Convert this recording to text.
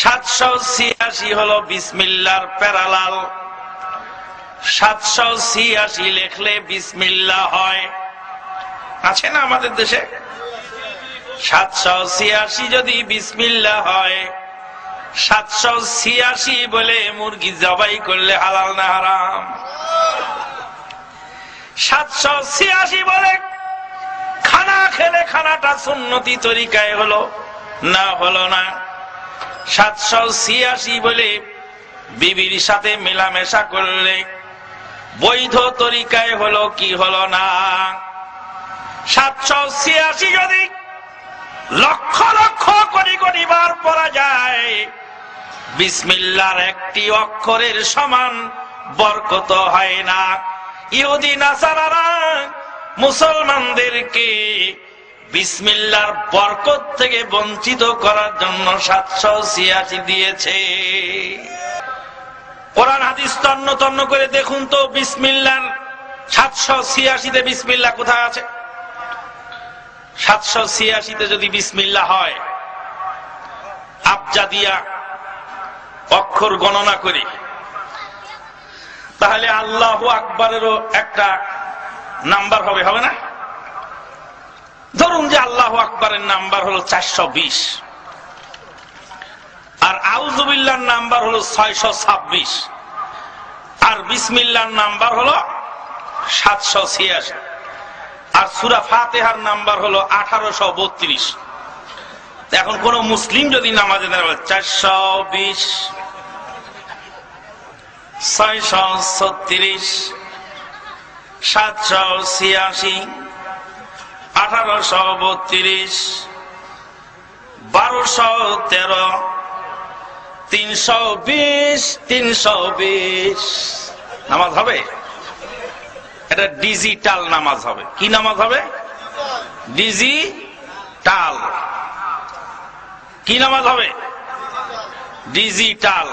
সাতশো ছিয়াশি হলো বিসমিল্লার প্যারালাল। সাতশো ছিয়াশি লেখলে বিসমিল্লা হয়। আছে না আমাদের দেশে? সাতশো ছিয়াশি যদি বিসমিল্লা হয়, সাতশো ছিয়াশি বলে মুরগি জবাই করলে হালাল না হারাম? সাতশো ছিয়াশি বলে খানা খেলে খানাটা সুন্নতি তরিকায় হলো, না হলো না? সাতশো ছিয়াশি বলে বিবির সাথে মেলামেশা করলে বৈধ তরিকায় হলো কি হলো না? সাতশো ছিয়াশি যদি লক্ষ লক্ষ কোটি কোটি বার যায়, বিসমিল্লার একটি অক্ষরের সমান বরকত হয় না। ইহুদি, নাসারারা, মুসলমানদেরকে বিসমিল্লার বরকত থেকে বঞ্চিত করার জন্য সাতশো ছিয়াশি দিয়েছে। কোরআন হাদিস তন্ন তন্ন করে দেখুন তো, বিসমিল্লার সাতশো ছিয়াশিতে বিসমিল্লা কোথায় আছে? সাতশো ছিয়াশিতে যদি বিসমিল্লা হয় আবজা দিয়া অক্ষর গণনা করি। তাহলে আল্লাহ আকবরেরও একটা নাম্বার হবে হবে না? ধরুন যে আল্লাহ আকবরের নাম্বার হলো চারশো বিশ। আর আউজুবিল্লার নাম্বার হলো ছয়শো ছাব্বিশ। আর বিসমিল্লার নাম্বার হলো সাতশো ছিয়াশি। আর সুরা ফাতেহার নাম্বার হলো আঠারোশো বত্রিশ। এখন কোন মুসলিম যদি নামাজে দাঁড়াবে চারশো বিশ, ছয়শো ছত্রিশ, সাতশো ছিয়াশি আঠারোশো বত্রিশ, বারোশো তেরো, তিনশো বিশ তিনশো বিশ। নামাজ হবে? এটা ডিজিটাল নামাজ হবে। কি নামাজ হবে? ডিজিটাল। কি নামাজ হবে? ডিজিটাল।